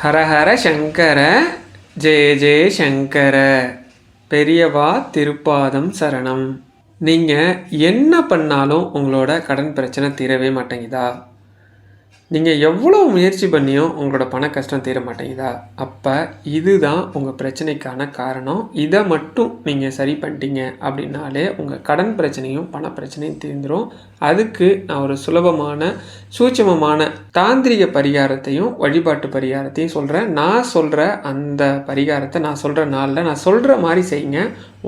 ஹரஹர சங்கர ஜெய ஜெய சங்கர. பெரியவா திருப்பாதம் சரணம். நீங்கள் என்ன பண்ணாலும் உங்களோட கடன் பிரச்சனை தீரவே மாட்டேங்குதா? நீங்கள் எவ்வளோ முயற்சி பண்ணியும் உங்களோட பண கஷ்டம் தீர மாட்டேங்குதா? அப்போ இதுதான் உங்கள் பிரச்சனைக்கான காரணம். இதை மட்டும் நீங்கள் சரி பண்ணிட்டீங்க அப்படின்னாலே உங்கள் கடன் பிரச்சனையும் பண பிரச்சனையும் தீர்ந்துடும் அதுக்கு நான் ஒரு சுலபமான சூட்சமமான தாந்திரிக பரிகாரத்தையும் வழிபாட்டு பரிகாரத்தையும் சொல்கிறேன் நான் சொல்கிற அந்த பரிகாரத்தை நான் சொல்கிற நாளில் நான் சொல்கிற மாதிரி செய்யுங்க.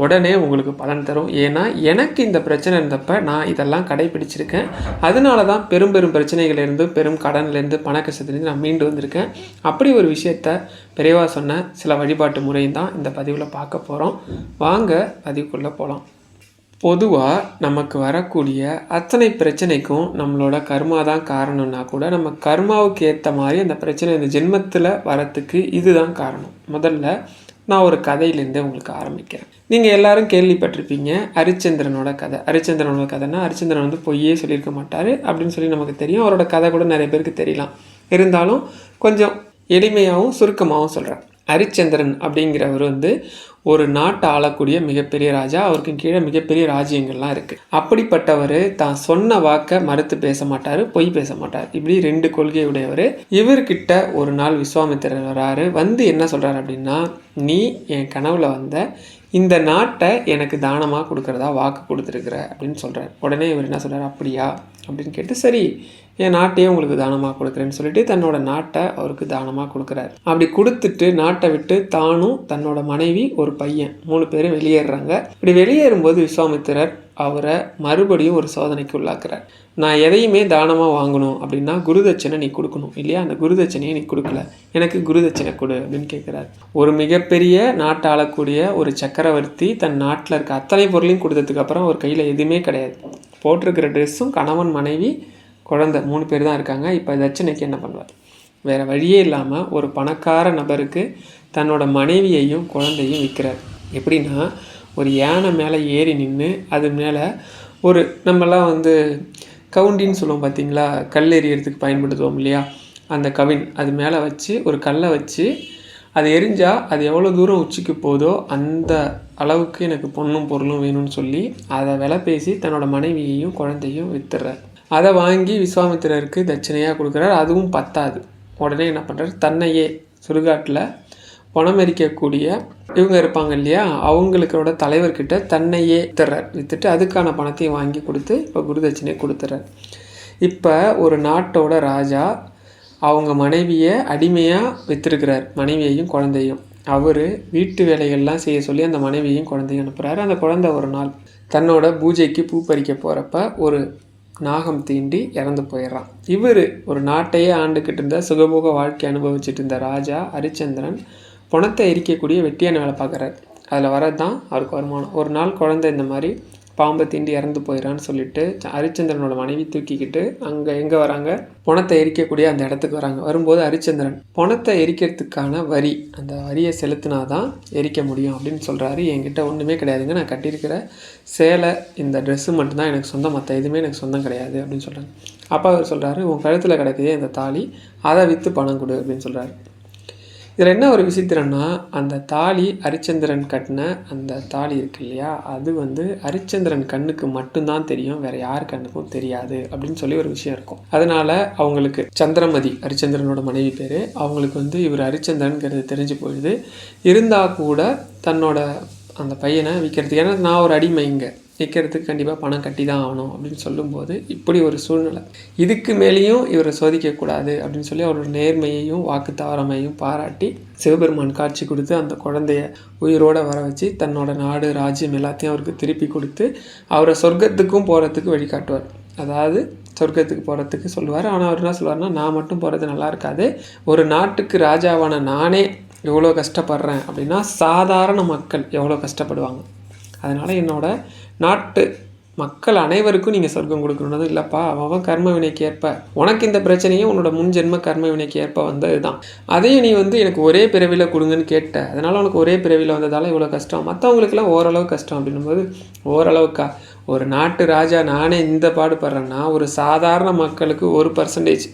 உடனே உங்களுக்கு பலன் தரும். ஏன்னா எனக்கு இந்த பிரச்சனை இருந்தப்ப நான் இதெல்லாம் கடைபிடிச்சிருக்கேன். அதனால தான் பெரும் பெரும் பிரச்சனைகள்லேருந்து பெரும் கடன்லேருந்து பணக்கஷ்டத்துலேருந்து நான் மீண்டு வந்திருக்கேன். அப்படி ஒரு விஷயத்த பெரியவா சொன்ன சில வழிபாட்டு முறையும் தான் இந்த பதிவில் பார்க்க போகிறோம் வாங்க பதிவுக்குள்ளே போகலாம் பொதுவாக நமக்கு வரக்கூடிய அத்தனை பிரச்சனைக்கும் நம்மளோட கர்மா தான் காரணம்னா கூட நம்ம கர்மாவுக்கு ஏற்ற மாதிரி அந்த பிரச்சனை இந்த ஜென்மத்தில் வரத்துக்கு இதுதான் காரணம். முதல்ல நான் ஒரு கதையிலேருந்தே உங்களுக்கு ஆரம்பிக்கிறேன். நீங்கள் எல்லாரும் கேள்விப்பட்டிருப்பீங்க ஹரிச்சந்திரனோட கதை. ஹரிச்சந்திரனோட கதைன்னா ஹரிச்சந்திரன் வந்து பொய்யே சொல்லியிருக்க மாட்டார் அப்படின்னு சொல்லி நமக்கு தெரியும். அவரோட கதை கூட நிறைய பேருக்கு தெரியலாம். இருந்தாலும் கொஞ்சம் எளிமையாகவும் சுருக்கமாகவும் சொல்கிறேன் ஹரிச்சந்திரன் அப்படிங்கிறவர் வந்து ஒரு நாட்டை ஆளக்கூடிய மிகப்பெரிய ராஜா. அவருக்கு கீழே மிகப்பெரிய ராஜ்யங்கள்லாம் இருக்குது அப்படிப்பட்டவர் தான் சொன்ன வாக்கை மறுத்து பேச மாட்டார் பொய் பேச மாட்டார். இப்படி ரெண்டு கொள்கை உடையவர் இவர்கிட்ட ஒரு நாள் விஸ்வாமித்திரர் வராரு. வந்து என்ன சொல்கிறார் அப்படின்னா நீ என் கனவுல வந்த இந்த நாட்டை எனக்கு தானமாக கொடுக்குறதா வாக்கு கொடுத்துருக்குற? அப்படின்னு சொல்கிறார் உடனே இவர் என்ன சொல்கிறார் அப்படியா? அப்படின்னு கேட்டு சரி என் நாட்டையே உங்களுக்கு தானமாக கொடுக்குறேன்னு சொல்லிட்டு தன்னோட நாட்டை அவருக்கு தானமாக கொடுக்குறாரு. அப்படி கொடுத்துட்டு நாட்டை விட்டு தானும் தன்னோட மனைவி ஒரு பையன் மூணு பேரும் வெளியேறுறாங்க. இப்படி வெளியேறும்போது விஸ்வாமித்திரர் அவரை மறுபடியும் ஒரு சோதனைக்கு உள்ளாக்குறார். நான் எதையுமே தானமாக வாங்கணும் அப்படின்னா குருதட்சணை நீ கொடுக்கணும் இல்லையா? அந்த குருதட்சணையை நீ கொடுக்கல. எனக்கு குருதட்சணை கொடு அப்படின்னு கேட்குறாரு. ஒரு மிகப்பெரிய நாட்டை ஆளக்கூடிய ஒரு சக்கரவர்த்தி தன் நாட்டில் இருக்க அத்தனை பொருளையும் கொடுத்ததுக்கு அப்புறம் கையில் எதுவுமே கிடையாது. போட்டிருக்கிற ட்ரெஸ்ஸும் கணவன் மனைவி குழந்தை மூணு பேர் தான் இருக்காங்க. இப்போ தட்சணைக்கு என்ன பண்ணுவார்? வேறு வழியே இல்லாமல் ஒரு பணக்கார நபருக்கு தன்னோட மனைவியையும் குழந்தையும் விற்கிறார் எப்படின்னா ஒரு யானை மேலே ஏறி நின்று அது மேலே ஒரு நம்மலாம் வந்து கவுண்டின்னு சொல்லுவோம் பார்த்தீங்களா கல் எறியறதுக்கு பயன்படுத்துவோம் இல்லையா? அந்த கவின் அது மேலே வச்சு ஒரு கல்லை வச்சு அது எரிஞ்சால் அது எவ்வளோ தூரம் உச்சிக்கு போதோ அந்த அளவுக்கு எனக்கு பொண்ணும் பொருளும் வேணும்னு சொல்லி அதை விலை பேசி தன்னோட மனைவியையும் குழந்தையும் வித்துறார். அதை வாங்கி விஸ்வாமித்திரருக்கு தட்சிணையாக கொடுக்குறாரு. அதுவும் பத்தாது. உடனே என்ன பண்ணுறாரு தன்னையே சுடுகாட்டில் பணமெரிக்கக்கூடிய இவங்க இருப்பாங்க இல்லையா? அவங்களுக்கோட தலைவர்கிட்ட தன்னையே வித்துறார். வித்துட்டு அதுக்கான பணத்தையும் வாங்கி கொடுத்து இப்போ குருதட்சணையை கொடுத்துறார். இப்போ ஒரு நாட்டோட ராஜா அவங்க மனைவியை அடிமையாக விற்றுருக்கிறார் மனைவியையும் குழந்தையும். அவர் வீட்டு வேலைகள்லாம் செய்ய சொல்லி அந்த மனைவியையும் குழந்தையும் அனுப்புகிறாரு அந்த குழந்தை ஒரு நாள் தன்னோட பூஜைக்கு பூ பறிக்க போகிறப்ப ஒரு நாகம் தீண்டி இறந்து போயிடுறான். இவர் ஒரு நாட்டையே ஆண்டுக்கிட்டு இருந்த சுகபோக வாழ்க்கை அனுபவிச்சுட்டு இருந்த ராஜா ஹரிச்சந்திரன் பணத்தை எரிக்கக்கூடிய வெட்டியான வேலை பார்க்குறாரு. அதில் வரது தான் அவருக்கு வருமானம். ஒரு நாள் குழந்தை இந்த மாதிரி பாம்பை தீண்டி இறந்து போயிடறான்னு சொல்லிட்டு ஹரிச்சந்திரனோட மனைவி தூக்கிக்கிட்டு அங்கே எங்கே வராங்க? பணத்தை எரிக்கக்கூடிய அந்த இடத்துக்கு வராங்க. வரும்போது ஹரிச்சந்திரன் பணத்தை எரிக்கிறதுக்கான வரி அந்த வரியை செலுத்தினா தான் எரிக்க முடியும் அப்படின்னு சொல்கிறாரு என்கிட்ட ஒன்றுமே கிடையாதுங்க. நான் கட்டியிருக்கிற சேலை இந்த ட்ரெஸ்ஸு மட்டும்தான் எனக்கு சொந்தம். மற்ற எதுவுமே எனக்கு சொந்தம் கிடையாது அப்படின்னு சொல்கிறாங்க அப்பா அவர் சொல்கிறாரு உன் கழுத்தில் கிடைக்குதே இந்த தாலி அதை விற்று பணம் கொடு அப்படின்னு சொல்கிறாரு இதில் என்ன ஒரு விசித்திரம்னா அந்த தாலி ஹரிச்சந்திரன் கட்டின அந்த தாலி இருக்கு இல்லையா? அது வந்து ஹரிச்சந்திரன் கண்ணுக்கு மட்டும்தான் தெரியும் வேற யார் கண்ணுக்கும் தெரியாது அப்படின்னு சொல்லி ஒரு விஷயம் இருக்கும். அதனால அவங்களுக்கு சந்திரமதி ஹரிச்சந்திரனோட மனைவி பேர் அவங்களுக்கு வந்து இவர் ஹரிச்சந்திரன்கிறது தெரிஞ்சு போயிடுது. இருந்தால் கூட தன்னோட அந்த பையனை விற்கிறதுக்கு ஏன்னா நான் ஒரு அடிமை இங்கே விற்கிறதுக்கு கண்டிப்பாக பணம் கட்டி தான் ஆகணும் அப்படின்னு சொல்லும்போது இப்படி ஒரு சூழ்நிலை. இதுக்கு மேலேயும் இவரை சோதிக்கக்கூடாது அப்படின்னு சொல்லி அவரோட நேர்மையையும் வாக்கு தவறமையும் பாராட்டி சிவபெருமான் காட்சி கொடுத்து அந்த குழந்தைய உயிரோடு வர வச்சு தன்னோட நாடு ராஜ்யம் எல்லாத்தையும் அவருக்கு திருப்பி கொடுத்து அவரை சொர்க்கத்துக்கும் போகிறதுக்கு வழிகாட்டுவார். அதாவது சொர்க்கத்துக்கு போகிறதுக்கு சொல்லுவார். ஆனால் அவர் என்ன சொல்லுவார்னா நான் மட்டும் போகிறது நல்லா இருக்காது. ஒரு நாட்டுக்கு ராஜாவான நானே எவ்வளோ கஷ்டப்படுறேன் அப்படின்னா சாதாரண மக்கள் எவ்வளோ கஷ்டப்படுவாங்க? அதனால் என்னோட நாட்டு மக்கள் அனைவருக்கும் நீங்கள் சொர்க்கம் கொடுக்கணுன்னதும் இல்லைப்பா அவன் கர்ம வினைக்கு ஏற்ப உனக்கு இந்த பிரச்சனையும் உன்னோட முன்ஜென்ம கர்ம வினைக்கு ஏற்ப வந்தது தான் அதையும் நீ வந்து எனக்கு ஒரே பிறவியில் கொடுங்கன்னு கேட்ட அதனால் உனக்கு ஒரே பிறவியில் வந்ததால் இவ்வளோ கஷ்டம். மற்றவங்களுக்குலாம் ஓரளவு கஷ்டம் அப்படின்னும்போது ஓரளவுக்கா ஒரு நாட்டு ராஜா நானே இந்த பாடுபடுறேன்னா ஒரு சாதாரண மக்களுக்கு ஒரு பர்சன்டேஜ்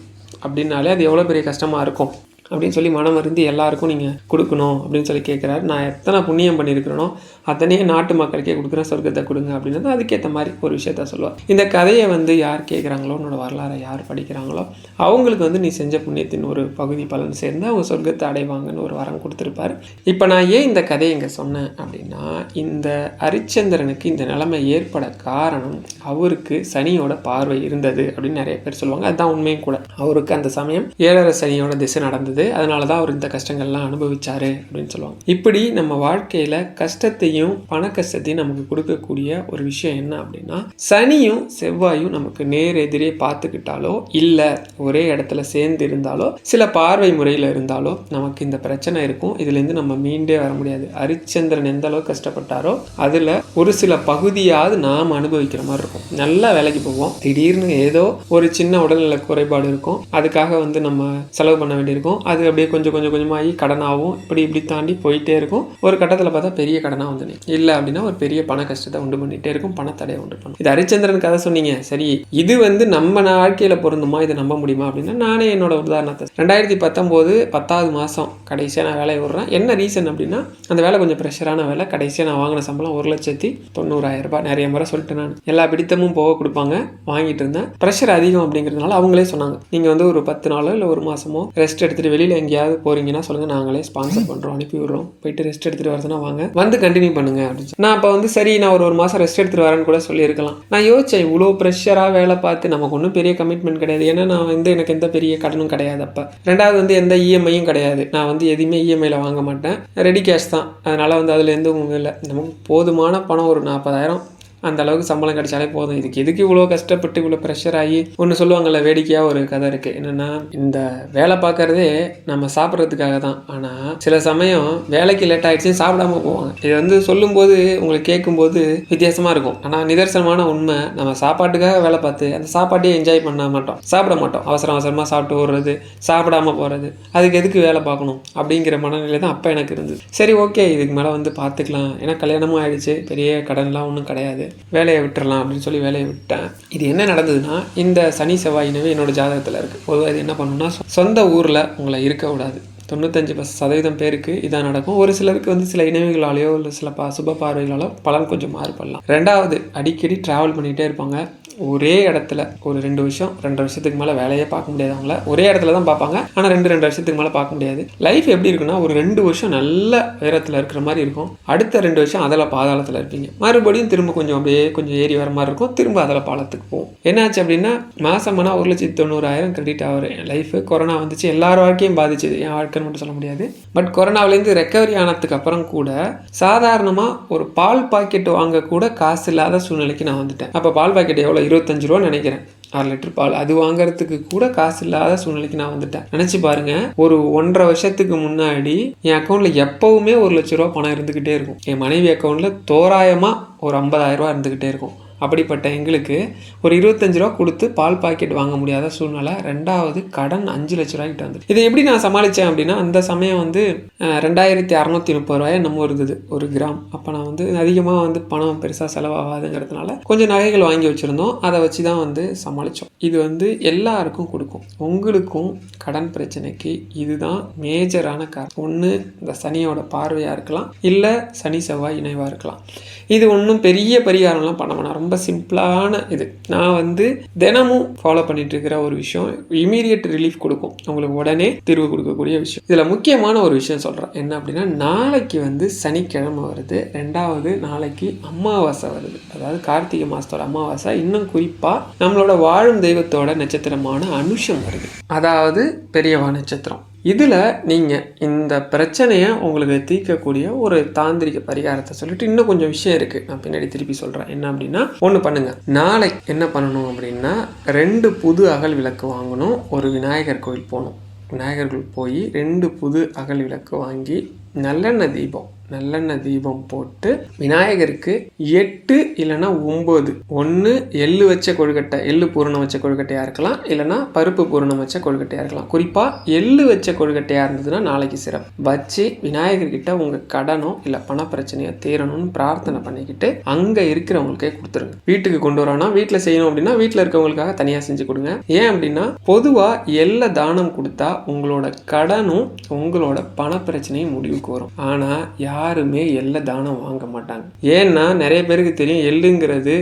அப்படின்னாலே அது எவ்வளோ பெரிய கஷ்டமாக இருக்கும். அப்படின்னு சொல்லி மனம் அறிந்து எல்லாருக்கும் நீங்கள் கொடுக்கணும் அப்படின்னு சொல்லி கேட்குறாரு நான் எத்தனை புண்ணியம் பண்ணியிருக்கிறேனோ அத்தனையே நாட்டு மக்களுக்கே கொடுக்குறேன். சொர்க்கத்தை கொடுங்க அப்படின்னா அதுக்கேற்ற மாதிரி ஒரு விஷயத்த சொல்லுவார். இந்த கதையை வந்து யார் கேட்குறாங்களோ உன்னோட வரலாறை யார் படிக்கிறாங்களோ அவங்களுக்கு வந்து நீ செஞ்ச புண்ணியத்தின் ஒரு பகுதி பலன் சேர்ந்து அவங்க சொர்க்கத்தை அடைவாங்கன்னு ஒரு வரம் கொடுத்துருப்பாரு. இப்போ நான் ஏன் இந்த கதையை இங்கே சொன்னேன் அப்படின்னா இந்த ஹரிச்சந்திரனுக்கு இந்த நிலைமை ஏற்பட காரணம் அவருக்கு சனியோட பார்வை இருந்தது அப்படின்னு நிறைய பேர் சொல்லுவாங்க. அதுதான் உண்மையும் கூட. அவருக்கு அந்த சமயம் ஏழரை சனியோட திசை நடந்தது. அதனால தான் அவர் இந்த கஷ்டங்கள்லாம் அனுபவிச்சாரு அப்படின்னு சொல்லுவாங்க. இப்படி நம்ம வாழ்க்கையில் கஷ்டத்தையும் பண கஷ்டத்தையும் நமக்கு கொடுக்கக்கூடிய ஒரு விஷயம் என்ன அப்படின்னா சனியும் செவ்வாயும் நமக்கு நேர் எதிரே பார்த்துக்கிட்டாலோ இல்லை ஒரே இடத்துல சேர்ந்து இருந்தாலோ சில பார்வை முறையில் இருந்தாலோ நமக்கு இந்த பிரச்சனை இருக்கும். இதுலேருந்து நம்ம மீண்டே வர முடியாது. ஹரிச்சந்திரன் எந்த அளவுக்கு கஷ்டப்பட்டாரோ அதில் ஒரு சில பகுதியாவது நாம் அனுபவிக்கிற மாதிரி இருக்கும். நல்லா வேலைக்கு போவோம். திடீர்னு ஏதோ ஒரு சின்ன உடல்நல குறைபாடு இருக்கும். அதுக்காக வந்து நம்ம செலவு பண்ண வேண்டியிருக்கும். அது அப்படியே கொஞ்சம் கொஞ்சம் கொஞ்சமாகி கடனாகவும் இப்படி இப்படி தாண்டி போயிட்டே இருக்கும். ஒரு கட்டத்தில் பார்த்தா பெரிய கடனாக வந்து இல்லை அப்படின்னா ஒரு பெரிய பண கஷ்டத்தை உண்டு பண்ணிட்டே இருக்கும் பணத்தடையை உண்டு பண்ணும். இது ஹரிச்சந்திரன் கதை சொன்னீங்க. சரி இது வந்து நம்ம வாழ்க்கையில் பொருந்துமா? இதை நம்ப முடியுமா? அப்படின்னா நானே என்னோட உதாரணத்தை ரெண்டாயிரத்தி பத்தொம்போது பத்தாவது மாதம் கடைசியாக நான் வேலையை விடுறேன். என்ன ரீசன் அப்படின்னா அந்த வேலை கொஞ்சம் ப்ரெஷரான வேலை. கடைசியாக நான் வாங்கின சம்பளம் ஒரு லட்சத்தி தொண்ணூறாயிரம் ரூபாய். நிறைய முறை சொல்லிட்டேன் நான். எல்லா பிடித்தமும் போக கொடுப்பாங்க. வாங்கிட்டு இருந்தேன். ப்ரெஷர் அதிகம் அப்படிங்கிறதுனால அவங்களே சொன்னாங்க. நீங்கள் வந்து ஒரு பத்து நாளோ இல்லை ஒரு மாதமோ ரெஸ்ட் எடுத்துகிட்டு வெளியில் எங்கேயாவது போகிறீங்கன்னா சொல்லுங்கள் நாங்களே ஸ்பான்சர் பண்ணுறோம் அனுப்பி விடுறோம். போயிட்டு ரெஸ்ட் எடுத்துகிட்டு வரதுனா வாங்க. வந்து கண்டினியூ பண்ணுங்க அப்படின்னு நான் அப்போ வந்து சரி நான் ஒரு ஒரு மாதம் ரெஸ்ட் எடுத்துகிட்டு வரேன்னு கூட சொல்லியிருக்கலாம். நான் யோசிச்சேன் இவ்வளோ ப்ரெஷராக வேலை பார்த்து நமக்கு ஒன்றும் பெரிய கமிட்மெண்ட் கிடையாது. ஏன்னா நான் வந்து எனக்கு எந்த பெரிய கடனும் கிடையாது அப்போ. ரெண்டாவது வந்து எந்த இஎம்ஐயும் கிடையாது. நான் வந்து எதுவுமே இஎம்ஐயில் வாங்க மாட்டேன். ரெடி கேஷ் தான். அதனால் வந்து அதில் எந்த இல்லை. நமக்கு போதுமான பணம் ஒரு நாற்பதாயிரம் அந்த அளவுக்கு சம்பளம் கிடைச்சாலே போதும். இதுக்கு எதுக்கு இவ்வளோ கஷ்டப்பட்டு இவ்வளோ ப்ரெஷர் ஆகி ஒன்று சொல்லுவாங்கள்ல வேடிக்கையாக ஒரு கதை இருக்குது என்னென்னா இந்த வேலை பார்க்கறதே நம்ம சாப்பிட்றதுக்காக தான். ஆனால் சில சமயம் வேலைக்கு லேட் ஆகிடுச்சு சாப்பிடாம போவாங்க. இது வந்து சொல்லும்போது உங்களுக்கு கேட்கும்போது வித்தியாசமாக இருக்கும். ஆனால் நிதர்சனமான உண்மை நம்ம சாப்பாட்டுக்காக வேலை பார்த்து அந்த சாப்பாட்டையே என்ஜாய் பண்ண மாட்டோம். சாப்பிட மாட்டோம். அவசரம் அவசரமாக சாப்பிட்டு ஓடுறது சாப்பிடாம போகிறது அதுக்கு எதுக்கு வேலை பார்க்கணும் அப்படிங்கிற மனநிலை தான் அப்போ எனக்கு இருந்தது. சரி ஓகே இதுக்கு மேலே வந்து பார்த்துக்கலாம். ஏன்னா கல்யாணமும் ஆயிடுச்சு. பெரிய கடன்லாம் ஒன்றும் கிடையாது. வேலையை விட்டுறலாம் அப்படின்னு சொல்லி வேலையை விட்டேன். இது என்ன நடந்ததுன்னா இந்த சனி செவ்வாய் இனவே என்னோட ஜாதகத்தில் இருக்குது பொதுவாக இது என்ன பண்ணணும்னா சொந்த ஊரில் உங்களை இருக்கக்கூடாது தொண்ணூத்தஞ்சு பஸ் சதவீதம் பேருக்கு இதான் நடக்கும். ஒரு சிலருக்கு வந்து சில இணைவுகளாலேயோ இல்லை சில பா சுப பார்வைகளாலோ பலன் கொஞ்சம் மாறுபடலாம். ரெண்டாவது அடிக்கடி ட்ராவல் பண்ணிகிட்டே இருப்பாங்க. ஒரே இடத்துல ஒரு ரெண்டு வருஷம் ரெண்டு வருஷத்துக்கு மேலே வேலையே பார்க்க முடியாது அவங்கள. ஒரே இடத்துல தான் பார்ப்பாங்க. ஆனால் ரெண்டு ரெண்டு வருஷத்துக்கு மேலே பார்க்க முடியாது. லைஃப் எப்படி இருக்குன்னா ஒரு ரெண்டு வருஷம் நல்ல உயரத்தில் இருக்கிற மாதிரி இருக்கும். அடுத்த ரெண்டு வருஷம் அதில் பாதாளத்தில் இருப்பீங்க. மறுபடியும் திரும்ப கொஞ்சம் அப்படியே கொஞ்சம் ஏறி வர மாதிரி இருக்கும். திரும்ப அதில் பாலத்துக்கு போகும் என்னாச்சு அப்படின்னா மாசமானா ஒரு லட்சத்தி தொண்ணூறாயிரம் கிரெடிட் ஆகிற லைஃப் கொரோனா வந்துச்சு. எல்லார் வாழ்க்கையும் பாதிச்சது. என் வாழ்க்கைன்னு மட்டும் சொல்ல முடியாது. பட் கொரோனாவிலேருந்து ரெக்கவரி ஆனதுக்கு அப்புறம் கூட சாதாரணமாக ஒரு பால் பாக்கெட் வாங்க கூட காசு இல்லாத சூழ்நிலைக்கு நான் வந்துட்டேன். அப்போ பால் பாக்கெட் எவ்வளோ இருபத்தஞ்சு ரூபா நினைக்கிறேன். அரை லிட்டர் பால். அது வாங்குறதுக்கு கூட காசு இல்லாத சூழ்நிலைக்கு நான் வந்துட்டேன். நினச்சி பாருங்க ஒரு ஒன்றரை வருஷத்துக்கு முன்னாடி என் அக்கௌண்ட்ல எப்பவுமே ஒரு லட்ச ரூபா பணம் இருந்துக்கிட்டே இருக்கும். என் மனைவி அக்கௌண்ட்ல தோராயமா ஒரு 50000 ரூபா இருந்துக்கிட்டே இருக்கும். அப்படிப்பட்ட எங்களுக்கு ஒரு இருபத்தஞ்சு ரூபா கொடுத்து பால் பாக்கெட் வாங்க முடியாத சூழ்நிலை. ரெண்டாவது கடன் அஞ்சு லட்ச ரூபாய்க்கிட்ட வந்து இதை எப்படி நான் சமாளித்தேன் அப்படின்னா அந்த சமயம் வந்து ரெண்டாயிரத்தி அறநூற்றி முப்பது ரூபாய் நம்ம இருந்தது ஒரு கிராம். அப்போ நான் வந்து அதிகமாக வந்து பணம் பெருசாக செலவாகாதுங்கிறதுனால கொஞ்சம் நகைகள் வாங்கி வச்சுருந்தோம். அதை வச்சு தான் வந்து சமாளித்தோம் இது வந்து எல்லாருக்கும் கொடுக்கும். உங்களுக்கும் கடன் பிரச்சனைக்கு இதுதான் மேஜரான காரணம். ஒன்று இந்த சனியோட பார்வையாக இருக்கலாம் இல்லை சனி செவ்வாய் இணைவாக இருக்கலாம். இது ஒன்றும் பெரிய பரிகாரம்லாம் பண்ண வேணாம். ரொம்ப சிம்பிளான இது. நான் வந்து தினமும் ஃபாலோ பண்ணிட்டு இருக்கிற ஒரு விஷயம் இமீடியட் ரிலீஃப் கொடுக்கும். உங்களுக்கு உடனே தீர்வு கொடுக்கக்கூடிய விஷயம். இதில் முக்கியமான ஒரு விஷயம் சொல்கிறேன் என்ன அப்படின்னா நாளைக்கு வந்து சனிக்கிழமை வருது. ரெண்டாவது நாளைக்கு அமாவாசை வருது. அதாவது கார்த்திகை மாதத்தோட அமாவாசை. இன்னும் குறிப்பாக நம்மளோட வாழும் தெய்வத்தோட நட்சத்திரமான அனுஷம் வருது. அதாவது பெரியவா நட்சத்திரம். இதில் நீங்கள் இந்த பிரச்சனையை உங்களுக்கு தீர்க்கக்கூடிய ஒரு தாந்திரிக பரிகாரத்தை சொல்லிட்டு இன்னும் கொஞ்சம் விஷயம் இருக்குது நான் பின்னாடி திருப்பி சொல்கிறேன் என்ன அப்படின்னா ஒன்று பண்ணுங்கள் நாளை என்ன பண்ணணும் அப்படின்னா ரெண்டு புது அகல் விளக்கு வாங்கணும். ஒரு விநாயகர் கோயில் போகணும். விநாயகர் கோயில் போய் ரெண்டு புது அகல் விளக்கு வாங்கி நல்லெண்ணெய் தீபம். நல்லெண்ணெய் தீபம் போட்டு விநாயகருக்கு எட்டு இல்லைன்னா ஒம்பது. ஒன்று எள்ளு வச்ச கொழுக்கட்டை எள்ளு பூரணம் வச்ச கொழுக்கட்டையாக இருக்கலாம் இல்லைன்னா பருப்பு பூரணம் வச்ச கொழுக்கட்டையாக இருக்கலாம். குறிப்பாக எள்ளு வச்ச கொழுக்கட்டையாக இருந்ததுன்னா நாளைக்கு சிறப்பு. வச்சு விநாயகர்கிட்ட உங்கள் கடனோ இல்லை பண பிரச்சனையோ தீரணும்னு பிரார்த்தனை பண்ணிக்கிட்டு அங்கே இருக்கிறவங்களுக்கே கொடுத்துருங்க. வீட்டுக்கு கொண்டு வரோன்னா வீட்டில் செய்யணும் அப்படின்னா வீட்டில் இருக்கவங்களுக்காக தனியாக செஞ்சு கொடுங்க. ஏன் அப்படின்னா பொதுவாக எல்லை தானம் கொடுத்தா உங்களோட கடனும் உங்களோட பண பிரச்சனையும் முடிவுக்கு வரும். ஆனால் யாருமே எள்ளை தானம் வாங்க மாட்டாங்க. ஏன்னா நிறைய பேருக்கு தெரியும் எள்ளுங்கிறது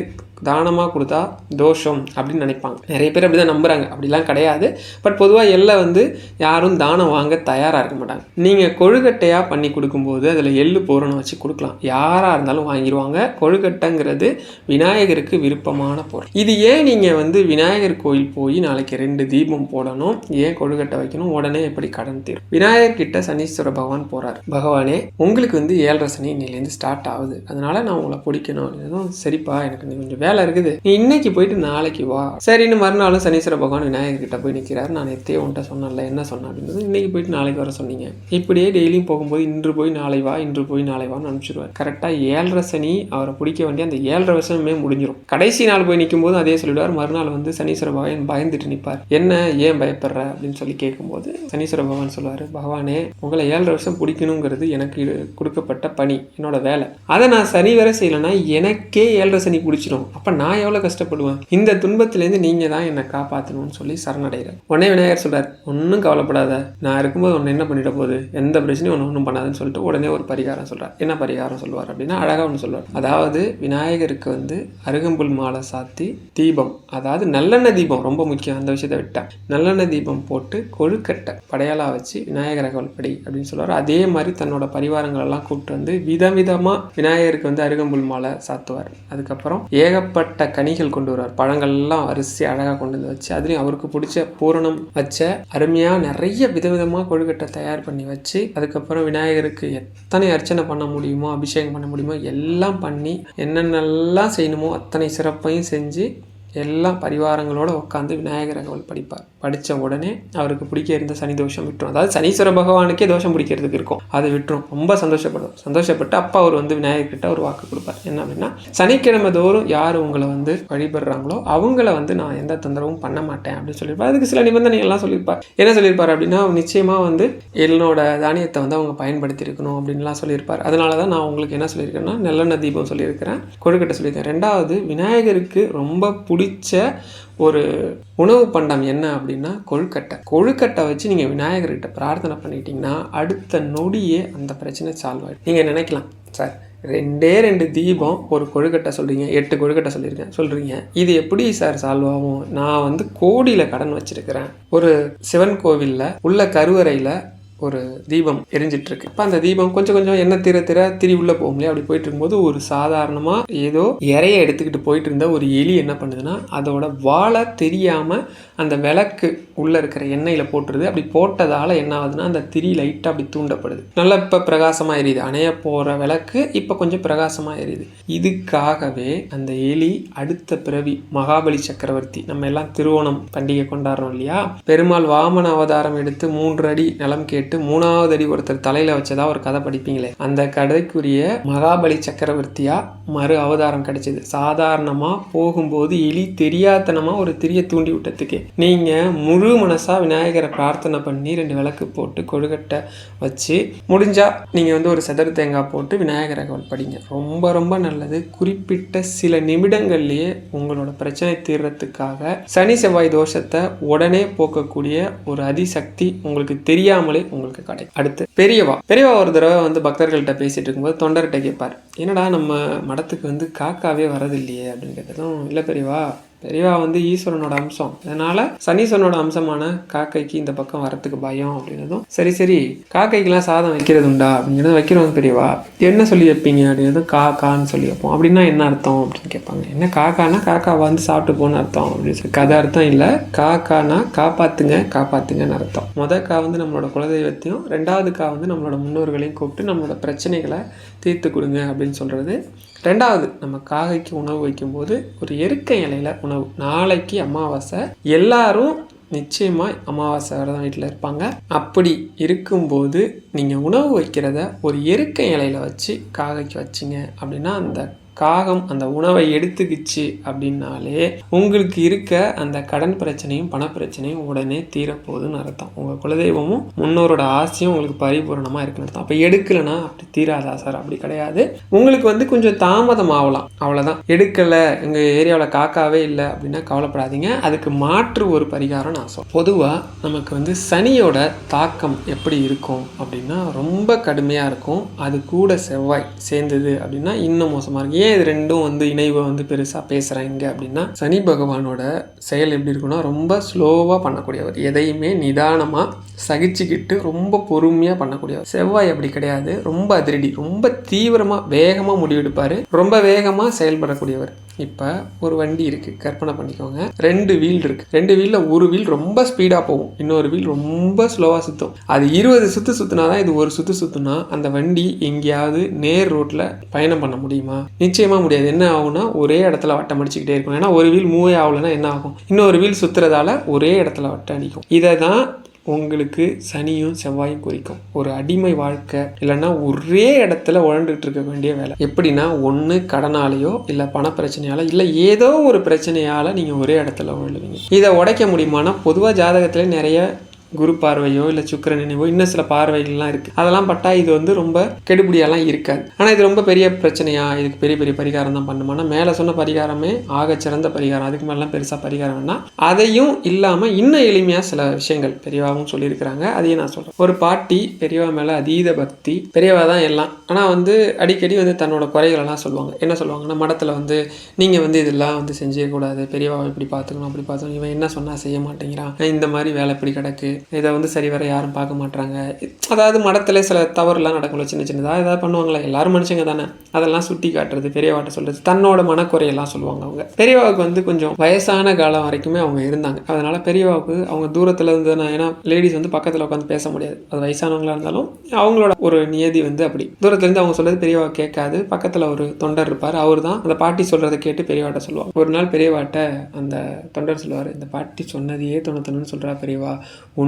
தானமாக கொடுத்தா தோஷம் அப்படின்னு நினைப்பாங்க. நிறைய பேர் அப்படி தான் நம்புகிறாங்க அப்படிலாம் கிடையாது. பட் பொதுவாக எல்லை வந்து யாரும் தானம் வாங்க தயாராக இருக்க மாட்டாங்க. நீங்கள் கொழுக்கட்டையாக பண்ணி கொடுக்கும்போது அதில் எள்ளு பூரணம் வச்சு கொடுக்கலாம். யாராக இருந்தாலும் வாங்கிடுவாங்க கொழுக்கட்டைங்கிறது விநாயகருக்கு விருப்பமான பொருள். இது ஏன் நீங்கள் வந்து விநாயகர் கோயில் போய் நாளைக்கு ரெண்டு தீபம் போடணும்? ஏன் கொழுக்கட்டை வைக்கணும்? உடனே எப்படி கடன் தீரும்? விநாயகர் கிட்ட சனீஸ்வர பகவான் போகிறார் பகவானே உங்களுக்கு வந்து ஏழரை சனி இன்னிலேருந்து ஸ்டார்ட் ஆகுது. அதனால் நான் உங்களை பிடிக்கணும். அப்படின்னதும் சரிப்பா. எனக்கு கொஞ்சம் வேலை வேலை இருக்குது. நீ இன்னைக்கு போயிட்டு நாளைக்கு வா. சரின்னு மறுநாளும் சனீஸ்வர பகவான் விநாயகர்கிட்ட போய் நிற்கிறார் நான் எத்தையே உன்ட்ட சொன்னேன்ல என்ன சொன்னேன் அப்படின்றது இன்னைக்கு போயிட்டு நாளைக்கு வர சொன்னீங்க. இப்படியே டெய்லியும் போகும்போது இன்று போய் நாளை வா இன்று போய் நாளை வான்னு அனுப்பிச்சிடுவார் கரெக்டாக ஏழரை சனி அவரை பிடிக்க வேண்டிய அந்த ஏழரை வருஷமே முடிஞ்சிடும் கடைசி நாள் போய் நிற்கும் போது அதே சொல்லிடுவார். மறுநாள் வந்து சனீஸ்வர பகவான் பயந்துட்டு நிற்பார் என்ன ஏன் பயப்படுற அப்படின்னு சொல்லி கேட்கும்போது சனீஸ்வர பகவான் சொல்லுவார் பகவானே உங்களை ஏழரை வருஷம் பிடிக்கணுங்கிறது எனக்கு கொடுக்கப்பட்ட பணி என்னோட வேலை. அதை நான் சனி வரை செய்யலைன்னா எனக்கே ஏழரை சனி பிடிச்சிடும் அப்போ நான் எவ்வளோ கஷ்டப்படுவேன்? இந்த துன்பத்திலேருந்து நீங்கள் தான் என்னை காப்பாற்றணும்னு சொல்லி சரணடைகிறார் உடனே விநாயகர் சொல்கிறார் ஒன்றும் கவலைப்படாத. நான் இருக்கும்போது ஒன்று என்ன பண்ணிட போகுது? எந்த பிரச்சனையும் ஒன்று ஒன்றும் பண்ணாதுன்னு சொல்லிட்டு உடனே ஒரு பரிகாரம் சொல்கிறார் என்ன பரிகாரம் சொல்லுவார் அப்படின்னா அழகாக ஒன்று சொல்லுவார். அதாவது விநாயகருக்கு வந்து அருகம்புல் மாலை சாத்தி தீபம் அதாவது நல்லெண்ணெய் தீபம் ரொம்ப முக்கியம் அந்த விஷயத்தை விட்டேன் நல்லெண்ணெய் தீபம் போட்டு கொழுக்கட்டை படையலாக வச்சு விநாயகரை கவல்படி அப்படின்னு சொல்லுவார். அதே மாதிரி தன்னோட பரிவாரங்கள் எல்லாம் கூப்பிட்டு வந்து விதவிதமாக விநாயகருக்கு வந்து அருகம்புல் மாலை சாத்துவார். அதுக்கப்புறம் ஏகப்பட்ட கனிகள் கொண்டு வருவார். பழங்கள் எல்லாம் அரிசி அழகாக கொண்டு வந்து வச்சு அதுலேயும் அவருக்கு பிடிச்ச பூரணம் வச்ச அருமையாக நிறைய விதவிதமாக கொழுக்கட்டை தயார் பண்ணி வச்சு அதுக்கப்புறம் விநாயகருக்கு எத்தனை அர்ச்சனை பண்ண முடியுமோ அபிஷேகம் பண்ண முடியுமோ எல்லாம் பண்ணி என்னென்னலாம் செய்யணுமோ அத்தனை சிறப்பையும் செஞ்சு எல்லா பரிவாரங்களோடு உட்காந்து விநாயகர் அகவல் படிப்பார் படித்த உடனே அவருக்கு பிடிக்க இருந்த சனி தோஷம் விட்டுரும். அதாவது சனீஸ்வர பகவானுக்கே தோஷம் பிடிக்கிறதுக்கு இருக்கும். அதை விட்டுரும். ரொம்ப சந்தோஷப்படும். சந்தோஷப்பட்டு அப்பா அவர் வந்து விநாயகர்கிட்ட ஒரு வாக்கு கொடுப்பார். என்ன அப்படின்னா சனிக்கிழமை தோறும் யார் உங்களை வந்து வழிபடுறாங்களோ அவங்கள வந்து நான் எந்த தொந்தரவும் பண்ண மாட்டேன் அப்படின்னு சொல்லியிருப்பார். அதுக்கு சில நிபந்தனைகள்லாம் சொல்லியிருப்பார். என்ன சொல்லியிருப்பார் அப்படின்னா நிச்சயமாக வந்து என்னோட தானியத்தை வந்து அவங்க பயன்படுத்தி இருக்கணும் அப்படின்லாம் சொல்லியிருப்பார். அதனால தான் நான் உங்களுக்கு என்ன சொல்லியிருக்கேன்னா நல்லெண்ணெய் தீபம் சொல்லியிருக்கிறேன். கொழுக்கட்டை சொல்லியிருக்கேன். ரெண்டாவது விநாயகருக்கு ரொம்ப பிடி பிடிச்ச ஒரு உணவு பண்டம் என்ன அப்படின்னா கொழுக்கட்டை. கொழுக்கட்டை வச்சு நீங்கள் விநாயகர்கிட்ட பிரார்த்தனை பண்ணிட்டீங்கன்னா அடுத்த நொடியே அந்த பிரச்சனை சால்வ் ஆகிடும் நீங்கள் நினைக்கலாம் சார் ரெண்டே ரெண்டு தீபம் ஒரு கொழுக்கட்டை சொல்கிறீங்க எட்டு கொழுக்கட்டை சொல்லியிருக்கேன். சொல்கிறீங்க இது எப்படி சார் சால்வ் ஆகும்? நான் வந்து கோடியில் கடன் வச்சுருக்கிறேன். ஒரு சிவன் கோவிலில் உள்ள கருவறையில் ஒரு தீபம் எரிஞ்சிட்டு இருக்கு அந்த தீபம் கொஞ்சம் கொஞ்சம் எண்ணெய் திர திர திரி உள்ள போகும் இல்லையா? அப்படி போயிட்டு இருக்கும்போது ஒரு சாதாரணமா ஏதோ இறைய எடுத்துக்கிட்டு போயிட்டு இருந்த ஒரு எலி என்ன பண்ணுதுன்னா அதோட வாழை தெரியாம அந்த விளக்கு உள்ள இருக்கிற எண்ணெயில போட்டுருது. அப்படி போட்டதால என்ன ஆகுதுன்னா அந்த திரி லைட்டா அப்படி தூண்டப்படுது. நல்லா இப்ப பிரகாசமா எரியுது. அணைய போற விளக்கு இப்ப கொஞ்சம் பிரகாசமா எரியுது. இதுக்காகவே அந்த எலி அடுத்த பிறவி மகாபலி சக்கரவர்த்தி நம்ம எல்லாம் திருவோணம் பண்டிகை கொண்டாடுறோம் இல்லையா? பெருமாள் வாமன அவதாரம் எடுத்து மூன்று அடி நிலம் கேட்டு மூணாவது அடி ஒருத்தர் தலையில வச்சதா ஒரு கதை படிப்பீங்களே. அந்த கதைக்குரிய மகாபலி சக்கரவர்த்தியா மறு அவதாரம் கிடைச்சது. சாதாரணமா போகும்போது எலி தெரியாதனமா ஒரு திரிய தூண்டி விட்டதுக்கு. நீங்க முழு மனசா விநாயகரை பிரார்த்தனை பண்ணி ரெண்டு விளக்கு போட்டு கொழுக்கட்டை வச்சு முடிஞ்சா நீங்க வந்து ஒரு செதறு தேங்காய் போட்டு விநாயகரை படிங்க. ரொம்ப ரொம்ப நல்லது. குறிப்பிட்ட சில நிமிடங்கள்லயே உங்களோட பிரச்சனை தீர்றதுக்காக சனி செவ்வாய் தோஷத்தை உடனே போக்கக்கூடிய ஒரு அதிசக்தி உங்களுக்கு தெரியாமலே உங்களுக்கு கிடைக்கும் அடுத்து பெரியவா. பெரியவா ஒரு தடவை வந்து பக்தர்கள்ட்ட பேசிட்டு இருக்கும்போது தொண்டர்கிட்ட கேட்பார். என்னடா நம்ம மடத்துக்கு வந்து காக்காவே வரதில்லையே அப்படின்னு கேட்டதும் இல்லை பெரியவா பெரியவா வந்து ஈஸ்வரனோட அம்சம். அதனால சனீஸ்வரனோட அம்சமான காக்கைக்கு இந்த பக்கம் வரத்துக்கு பயம் அப்படின்னதும் சரி சரி காக்கைக்கெல்லாம் சாதம் வைக்கிறது உண்டா அப்படிங்கிறது வைக்கிறவங்க பெரியவா என்ன சொல்லி வைப்பீங்க? அப்படின்றதும் கா கான்னு சொல்லி வைப்போம். அப்படின்னா என்ன அர்த்தம் அப்படின்னு கேட்பாங்க. என்ன காக்கானா? காக்கா வந்து சாப்பிட்டு போன அர்த்தம். அப்படின்னு சொல்லி கதை அர்த்தம் இல்லை. காக்கானா காப்பாத்துங்க காப்பாத்துங்கன்னு அர்த்தம். முத கா வந்து நம்மளோட குலதெய்வத்தையும் ரெண்டாவது கா வந்து நம்மளோட முன்னோர்களையும் கூப்பிட்டு நம்மளோட பிரச்சனைகளை தீர்த்து கொடுங்க அப்படின்னு சொல்றது ரெண்டாவது நம்ம காகைக்கு உணவு வைக்கும்போது ஒரு எருக்கை இலையில உணவு. நாளைக்கு அமாவாசை. எல்லாரும் நிச்சயமாக அமாவாசை தான் வீட்டில் இருப்பாங்க. அப்படி இருக்கும்போது நீங்கள் உணவு வைக்கிறத ஒரு எருக்கை இலையில வச்சு காகைக்கு வச்சிங்க அப்படின்னா அந்த காகம் அந்த உணவை எடுத்துக்கிச்சு அப்படின்னாலே உங்களுக்கு இருக்க அந்த கடன் பிரச்சனையும் பணப்பிரச்சனையும் உடனே தீரப்போகுதுன்னு அர்த்தம். உங்கள் குலதெய்வமும் முன்னோரோட ஆசையும் உங்களுக்கு பரிபூரணமாக இருக்குன்னு அர்த்தம். அப்போ எடுக்கலைன்னா அப்படி தீராதா சார் அப்படி கிடையாது. உங்களுக்கு வந்து கொஞ்சம் தாமதம் ஆகலாம். அவ்வளோதான் எடுக்கலை. எங்கள் ஏரியாவில் காக்காவே இல்லை அப்படின்னா கவலைப்படாதீங்க. அதுக்கு மாற்று ஒரு பரிகாரம் நான் சொல். பொதுவாக நமக்கு வந்து சனியோட தாக்கம் எப்படி இருக்கும் அப்படின்னா ரொம்ப கடுமையாக இருக்கும். அது கூட செவ்வாய் சேர்ந்தது அப்படின்னா இன்னும் மோசமாக இருக்கும். ஏன் இது ரெண்டும் வந்து இணைவை வந்து பெருசாக பேசுகிறாங்க அப்படின்னா சனி பகவானோட செயல் எப்படி இருக்குன்னா ரொம்ப ஸ்லோவாக பண்ணக்கூடியவர். எதையுமே நிதானமாக சகிச்சுக்கிட்டு ரொம்ப பொறுமையாக பண்ணக்கூடியவர். செவ்வாய் அப்படி கிடையாது. ரொம்ப அதிரடி ரொம்ப தீவிரமாக வேகமாக முடிவெடுப்பார். ரொம்ப வேகமாக செயல்படக்கூடியவர். இப்போ ஒரு வண்டி இருக்குது கற்பனை பண்ணிக்கோங்க. ரெண்டு வீல் இருக்குது ரெண்டு வீலில் ஒரு வீல் ரொம்ப ஸ்பீடாக போகும். இன்னொரு வீல் ரொம்ப ஸ்லோவாக சுற்றும் அது இருபது சுற்று சுற்றினா தான் இது ஒரு சுற்று சுற்றுனா அந்த வண்டி எங்கேயாவது நேர் ரோட்டில் பயணம் பண்ண முடியுமா? நிச்சயமாக முடியாது. என்ன ஆகும்னா ஒரே இடத்துல வட்டம் அடிச்சுக்கிட்டே இருக்கும். ஏன்னா ஒரு வீல் மூவே ஆகலைன்னா என்ன ஆகும்? இன்னொரு வீல் சுற்றுறதால ஒரே இடத்துல வட்டம் அடிக்கும். இதை தான் உங்களுக்கு சனியும் செவ்வாயும் குறிக்கும். ஒரு அடிமை வாழ்க்கை இல்லைன்னா ஒரே இடத்துல உழண்டுட்டு இருக்க வேண்டிய வேலை. எப்படின்னா ஒன்று கடனாலேயோ இல்லை பண பிரச்சனையால இல்லை ஏதோ ஒரு பிரச்சனையால் நீங்கள் ஒரே இடத்துல உழலுவீங்க. இதை உடைக்க முடியுமானா பொதுவாக ஜாதகத்தில் நிறைய குரு பார்வையோ இல்லை சுக்கர நினைவோ இன்னும் சில பார்வைகள்லாம் இருக்குது அதெல்லாம் பட்டா இது வந்து ரொம்ப கெடுபிடியாலாம் இருக்காது. ஆனால் இது ரொம்ப பெரிய பிரச்சனையா இதுக்கு பெரிய பெரிய பரிகாரம் தான் பண்ணுமானா மேலே சொன்ன பரிகாரமே ஆக சிறந்த பரிகாரம். அதுக்கு மேலாம் பெருசாக பரிகாரம் வேணா அதையும் இல்லாமல் இன்னும் எளிமையாக சில விஷயங்கள் பெரியவாவும் சொல்லியிருக்கிறாங்க. அதையும் நான் சொல்கிறேன் ஒரு பாட்டி பெரியவா மேலே அதீத பக்தி. பெரியவா தான் எல்லாம். ஆனால் வந்து அடிக்கடி வந்து தன்னோட குறைகளெல்லாம் சொல்லுவாங்க. என்ன சொல்லுவாங்கன்னா மடத்தில் வந்து நீங்கள் வந்து இதெல்லாம் வந்து செஞ்சே கூடாது. பெரியவாவை இப்படி பார்த்துக்கணும் அப்படி பார்த்துக்கணும். இவன் என்ன சொன்னால் செய்ய மாட்டேங்கிறான். இந்த மாதிரி வேலை இப்படி கிடக்கு. இதை வந்து சரி வர யாரும் பார்க்க மாட்றாங்க. அதாவது மடத்துல சில தவறுலாம் நடக்கும்ல சின்ன சின்னதாக ஏதாவது பண்ணுவாங்களே எல்லாரும் மனுஷங்க தானே. அதெல்லாம் சுட்டி காட்டுறது பெரியவாட்ட சொல்றது தன்னோட மனக்குறையெல்லாம் சொல்லுவாங்க அவங்க. பெரியவாவுக்கு வந்து கொஞ்சம் வயசான காலம் வரைக்குமே அவங்க இருந்தாங்க. அதனால பெரியவாவுக்கு அவங்க தூரத்தில் இருந்து ஏன்னா லேடிஸ் வந்து பக்கத்தில் உட்காந்து பேச முடியாது. அது வயசானவங்களா இருந்தாலும் அவங்களோட ஒரு நியதி வந்து அப்படி. தூரத்துலேருந்து அவங்க சொல்றது பெரியவா கேட்காது. பக்கத்தில் ஒரு தொண்டர் இருப்பார் அவர் தான் அந்த பாட்டி சொல்றதை கேட்டு பெரியவாட்ட சொல்லுவாங்க. ஒரு நாள் பெரியவாட்ட அந்த தொண்டர் சொல்லுவார் இந்த பாட்டி சொன்னதையே தொண்ணூத்தொன்னு சொல்றா பெரியவா.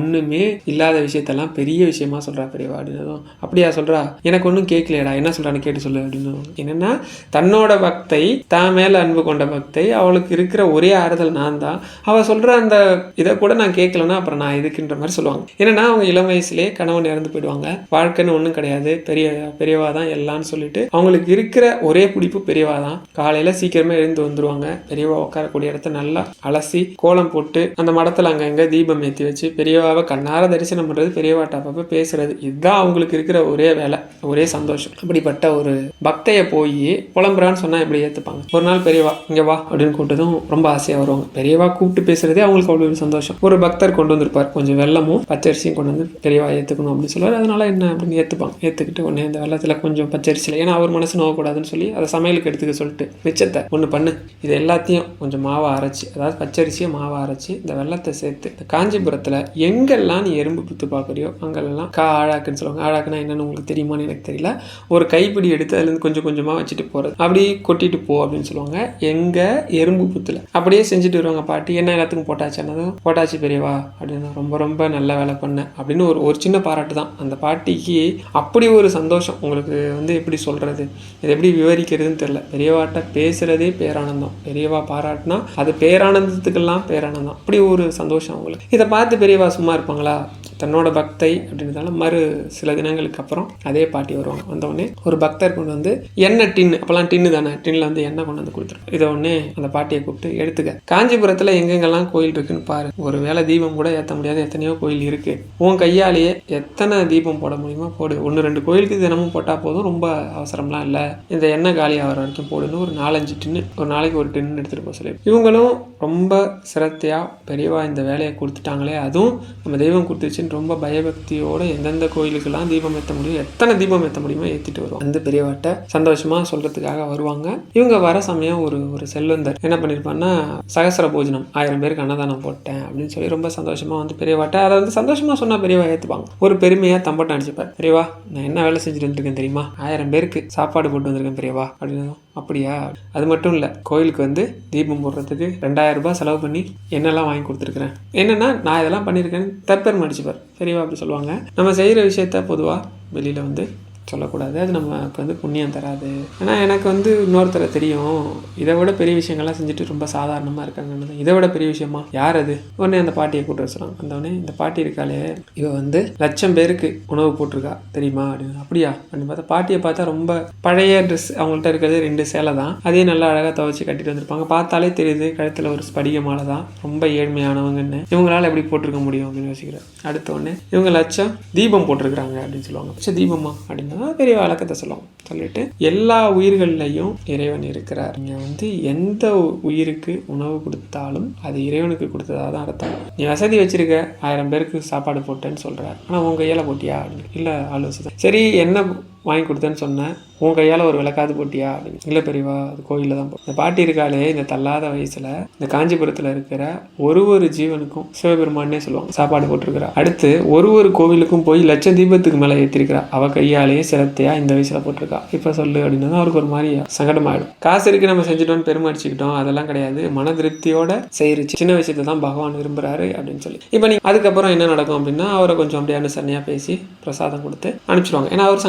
ஒன்றுமே இல்லாத விஷயத்தெல்லாம் பெரிய விஷயமா சொல்கிறா பெரியவா அப்படின்னதும் அப்படியா சொல்கிறா எனக்கு ஒன்றும் கேட்கலையடா. என்ன சொல்கிறான்னு கேட்டு சொல்லு அப்படின்னு என்னன்னா தன்னோட பக்தை தான் மேலே அன்பு கொண்ட பக்தை அவளுக்கு இருக்கிற ஒரே ஆறுதல் நான் தான். அவள் சொல்கிற அந்த இதை கூட நான் கேட்கலன்னா அப்புறம் நான் இதுக்குன்ற மாதிரி சொல்லுவாங்க. என்னென்னா அவங்க இளம் வயசுலேயே கணவன் இறந்து போயிடுவாங்க. வாழ்க்கைன்னு ஒன்றும் கிடையாது. பெரிய பெரியவா தான் எல்லாம்னு சொல்லிட்டு அவங்களுக்கு இருக்கிற ஒரே பிடிப்பு பெரியவா தான். காலையில் சீக்கிரமே எழுந்து வந்துருவாங்க. பெரியவா உட்காரக்கூடிய இடத்த நல்லா அலசி கோலம் போட்டு அந்த மடத்தில் அங்கங்கே தீபம் ஏற்றி வச்சு பெரியவாவை கண்ணார தரிசனம் பண்ணுறது பெரியவாட்ட அப்பப்போ பேசுறது இதுதான் அவங்களுக்கு இருக்கிற ஒரே வேலை ஒரே சந்தோஷம். அப்படிப்பட்ட ஒரு பக்தையை போய் புலம்புறான்னு சொன்னால் எப்படி ஏற்றுப்பாங்க ஒரு நாள் பெரியவா இங்கே வா அப்படின்னு கூப்பிட்டதும் ரொம்ப ஆசையாக வருவாங்க. பெரியவா கூப்பிட்டு பேசுறதே அவங்களுக்கு அவ்வளோ ஒரு சந்தோஷம். ஒரு பக்தர் கொண்டு வந்திருப்பார். கொஞ்சம் வெள்ளமும் பச்சரிசியும் கொண்டு வந்து பெரியவா ஏற்றுக்கணும் அப்படின்னு சொல்லுவார். அதனால என்ன அப்படின்னு ஏற்றுப்பாங்க ஏற்றுக்கிட்டு உடனே இந்த வெள்ளத்தில் கொஞ்சம் பச்சரிசியில் ஏன்னா அவர் மனசு நோகக்கூடாதுன்னு சொல்லி அதை சமையலுக்கு எடுத்துக்க சொல்லிட்டு மிச்சத்தை ஒன்று பண்ணு இது எல்லாத்தையும் கொஞ்சம் மாவை அரைச்சி அதாவது பச்சரிசியை மாவை அரைச்சி இந்த வெள்ளத்தை சேர்த்து இந்த காஞ்சிபுரத்தில் எங்கெல்லாம் நீ எறும்பு புத்து பார்க்குறியோ அங்கெல்லாம் கா ஆழாக்குன்னு சொல்லுவாங்க. ஆழாக்குன்னா என்னென்னு உங்களுக்கு தெரியுமான்னு எனக்கு தெரியல. ஒரு கைப்பிடி எடுத்து அதுலேருந்து கொஞ்சம் கொஞ்சமாக வச்சுட்டு போகிறது அப்படியே கொட்டிட்டு போ அப்படின்னு சொல்லுவாங்க. எங்கே? எறும்பு புத்தில். அப்படியே செஞ்சுட்டு வருவாங்க பாட்டி. என்ன எல்லாத்துக்கும் போட்டாச்சு? என்னதும் போட்டாச்சு பெரியவா? அப்படின்னு. ரொம்ப ரொம்ப நல்ல வேலை பண்ணேன் அப்படின்னு ஒரு ஒரு சின்ன பாராட்டு தான். அந்த பாட்டிக்கு அப்படி ஒரு சந்தோஷம். உங்களுக்கு வந்து எப்படி சொல்கிறது இது எப்படி விவரிக்கிறதுன்னு தெரில பெரியவாட்ட பேசுகிறதே பேரானந்தம். பெரியவா பாராட்டினா அது பேரானந்தத்துக்கெல்லாம் பேரானந்தம். அப்படி ஒரு சந்தோஷம் அவங்களுக்கு. இதை பார்த்து பெரியவா சும்மா சுத்தமாக இருப்பாங்களா? தன்னோட பக்தை அப்படின்றதால மறு சில தினங்களுக்கு அப்புறம் அதே பாட்டி வருவாங்க. வந்தவுடனே ஒரு பக்தர் கொண்டு வந்து எண்ணெய் டின்னு. அப்போல்லாம் டின்னு தானே. டின்னில் வந்து எண்ணெய் கொண்டு வந்து கொடுத்துரும் இதை உடனே அந்த பாட்டியை கூப்பிட்டு எடுத்துக்க. காஞ்சிபுரத்தில் எங்கெங்கெல்லாம் கோயில் இருக்குன்னு பாரு. ஒரு வேளை தீபம் கூட ஏற்ற முடியாத. எத்தனையோ கோயில் இருக்கு. உன் கையாலேயே எத்தனை தீபம் போட முடியுமோ போடு. ஒன்று ரெண்டு கோயிலுக்கு தினமும் போட்டால் போதும். ரொம்ப அவசரம்லாம் இல்லை. இந்த எண்ணெய் காலி ஆகிற வரைக்கும் போடுன்னு ஒரு நாலஞ்சு டின்னு ஒரு நாளைக்கு ஒரு டின்னு எடுத்துகிட்டு போக சொல்லி. இவங்களும் ரொம்ப சிரத்தையாக பெரியவா இந்த வேலையை கொடுத்துட்டாங்களே. அதுவும் நம்ம தெய்வம் கொடுத்துச்சுன்னு ரொம்ப பயபக்தியோட எந்தெந்த கோயிலுக்கெல்லாம் தீபம் ஏற்ற முடியும் எத்தனை தீபம் ஏற்ற முடியுமோ ஏற்றிட்டு வருவாங்க அந்த பெரியவாட்ட சந்தோஷமாக சொல்கிறதுக்காக வருவாங்க. இவங்க வர சமயம் ஒரு ஒரு செல்வந்தர். என்ன பண்ணியிருப்பான்னா சகசர போஜனம் ஆயிரம் பேருக்கு அன்னதானம் போட்டேன் அப்படின்னு சொல்லி ரொம்ப சந்தோஷமாக வந்து பெரியவாட்ட அதை வந்து சந்தோஷமாக சொன்னால் பெரியவா ஏற்றுப்பாங்க ஒரு பெருமையாக தம்பட்டம் அடிச்சுப்பார். பெரியவா நான் என்ன வேலை செஞ்சுட்டு வந்திருக்கேன் தெரியுமா? ஆயிரம் பேருக்கு சாப்பாடு போட்டு வந்திருக்கேன் பெரியவா அப்படின்னு அப்படியா? அது மட்டும் இல்லை கோயிலுக்கு வந்து தீபம் போடுறதுக்கு ரெண்டாயிரம் ரூபாய் செலவு பண்ணி என்னெல்லாம் வாங்கி கொடுத்துருக்குறேன். என்னென்னா நான் இதெல்லாம் பண்ணியிருக்கேன்னு தற்பெருமை அடிச்சுப்பார். சரிவா அப்படி சொல்லுவாங்க. நம்ம செய்கிற விஷயத்த பொதுவாக வெளியில் வந்து சொல்லக்கூடாது. அது நமக்கு வந்து புண்ணியம் தராது. ஏன்னா எனக்கு வந்து இன்னொருத்தரை தெரியும். இதை விட பெரிய விஷயங்கள்லாம் செஞ்சுட்டு ரொம்ப சாதாரணமாக இருக்காங்கன்னு இதை விட பெரிய விஷயமா? யார் அது? உடனே அந்த பாட்டியை கூட்டு வர சொன்னாங்க இந்த பாட்டி இருக்காளே. இவ வந்து லட்சம் பேருக்கு உணவு போட்டிருக்கா. தெரியுமா? அப்படின்னு. அப்படியா? அப்படின்னு பார்த்தா பாட்டியை பார்த்தா ரொம்ப பழைய ட்ரெஸ் அவங்கள்ட்ட இருக்கிறது ரெண்டு சேலை தான். அதே நல்லா அழகாக துவச்சி கட்டிட்டு வந்திருப்பாங்க. பார்த்தாலே தெரியுது கழுத்தில் ஒரு ஸ்படிக மாலை தான். ரொம்ப ஏழ்மையானவங்கன்னு இவங்களால எப்படி போட்டிருக்க முடியும் அப்படின்னு யோசிக்கிறேன் அடுத்த உடனே இவங்க லட்சம் தீபம் போட்டிருக்கிறாங்க அப்படின்னு சொல்லுவாங்க. லட்சம் தீபமா? அப்படின்னா பெரிய வழக்கத்தை சொல்லுவோம் சொல்லிட்டு எல்லா உயிர்கள்லையும் இறைவன் இருக்கிறார். நீங்கள் வந்து எந்த உயிருக்கு உணவு கொடுத்தாலும் அது இறைவனுக்கு கொடுத்ததாக தான் அர்த்தம். நீ வசதி வச்சிருக்க ஆயிரம் பேருக்கு சாப்பாடு போட்டேன்னு சொல்கிறார் ஆனால் உங்கள் கையால் போட்டியா அப்படின்னு. இல்லை ஆலோசனை சரி என்ன வாங்கி கொடுத்தேன்னு சொன்னேன். உன் கையால் ஒரு விளக்காது போட்டியா? அப்படின்னு இல்லை பெரியவா அது கோயிலில் தான் போ. இந்த பாட்டி இருக்காளே இந்த தள்ளாத வயசில் இந்த காஞ்சிபுரத்தில் இருக்கிற ஒரு ஒரு ஜீவனுக்கும் சிவபெருமானே சொல்லுவாங்க. சாப்பாடு போட்டிருக்கிறா. அடுத்து ஒரு ஒரு கோவிலுக்கும் போய் லட்சம் தீபத்துக்கு மேலே ஏற்றிருக்கிறா அவள் கையாலேயே சிரத்தையா இந்த வயசில் போட்டிருக்கா. இப்போ சொல்லு அப்படின்னா அவருக்கு ஒரு மாதிரி சங்கடமாயிடும். காசு இருக்கு நம்ம செஞ்சுட்டோம்னு பெருமை அடிச்சுக்கிட்டோம். அதெல்லாம் கிடையாது. மன திருப்தியோட செய்யிருச்சு சின்ன விஷயத்தை தான் பகவான் விரும்புகிறாரு அப்படின்னு சொல்லி. இப்போ நீ அதுக்கப்புறம் என்ன நடக்கும் அப்படின்னா அவரை கொஞ்சம் அப்படியே அனுசரணையாக பேசி பிரசாதம் கொடுத்து அனுப்பிச்சிடுவாங்க ஏன்னா அவர்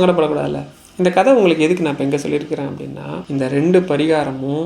பரவாயில்ல. இந்த கதை உங்களுக்கு எதுக்கு நான் இப்போ எங்கே சொல்லியிருக்கிறேன் அப்படின்னா இந்த ரெண்டு பரிகாரமும்